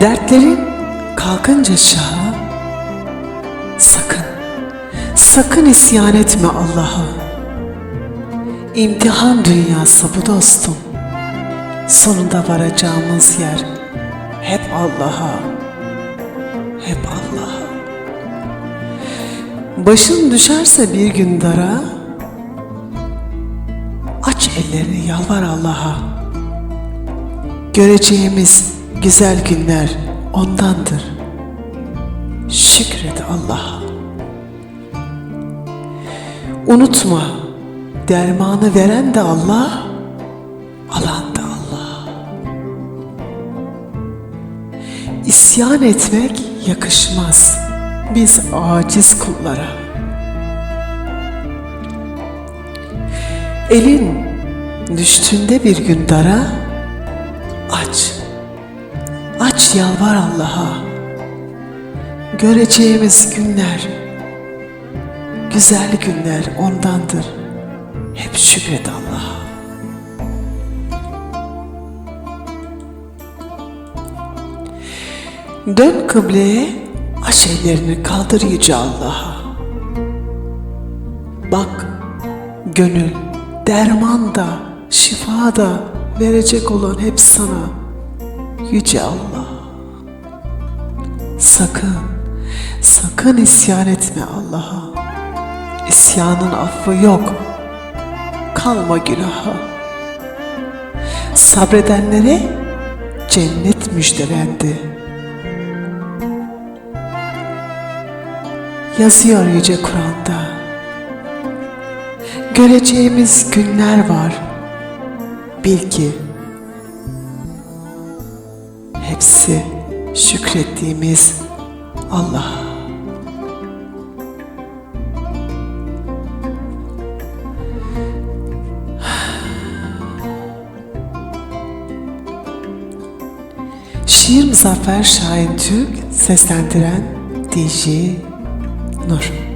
Dertlerin kalkınca şaha sakın, sakın isyan etme Allah'a. İmtihan dünyası bu dostum. Sonunda varacağımız yer hep Allah'a, hep Allah'a. Başın düşerse bir gün dara, aç ellerini yalvar Allah'a. Göreceğimiz güzel günler ondandır. Şükret Allah'a. Unutma, dermanı veren de Allah, alan da Allah. İsyan etmek yakışmaz biz aciz kullara. Elin düştüğünde bir gün dara, aç, aç yalvar Allah'a. Göreceğimiz günler, güzel günler ondandır. Hep şükret Allah'a. Dön kıbleye, aç ellerini kaldır yüce Allah'a. Bak, gönül, derman da, şifa da verecek olan hep sana, yüce Allah. Sakın, sakın isyan etme Allah'a. İsyanın affı yok, kalma günaha. Sabredenlere cennet müjdelendi. Yazıyor Yüce Kur'an'da. Göreceğimiz günler var. Bil ki hepsi şükrettiğimiz Allah. Şiir Muzaffer Şahin Türk seslendiren DJ Nur.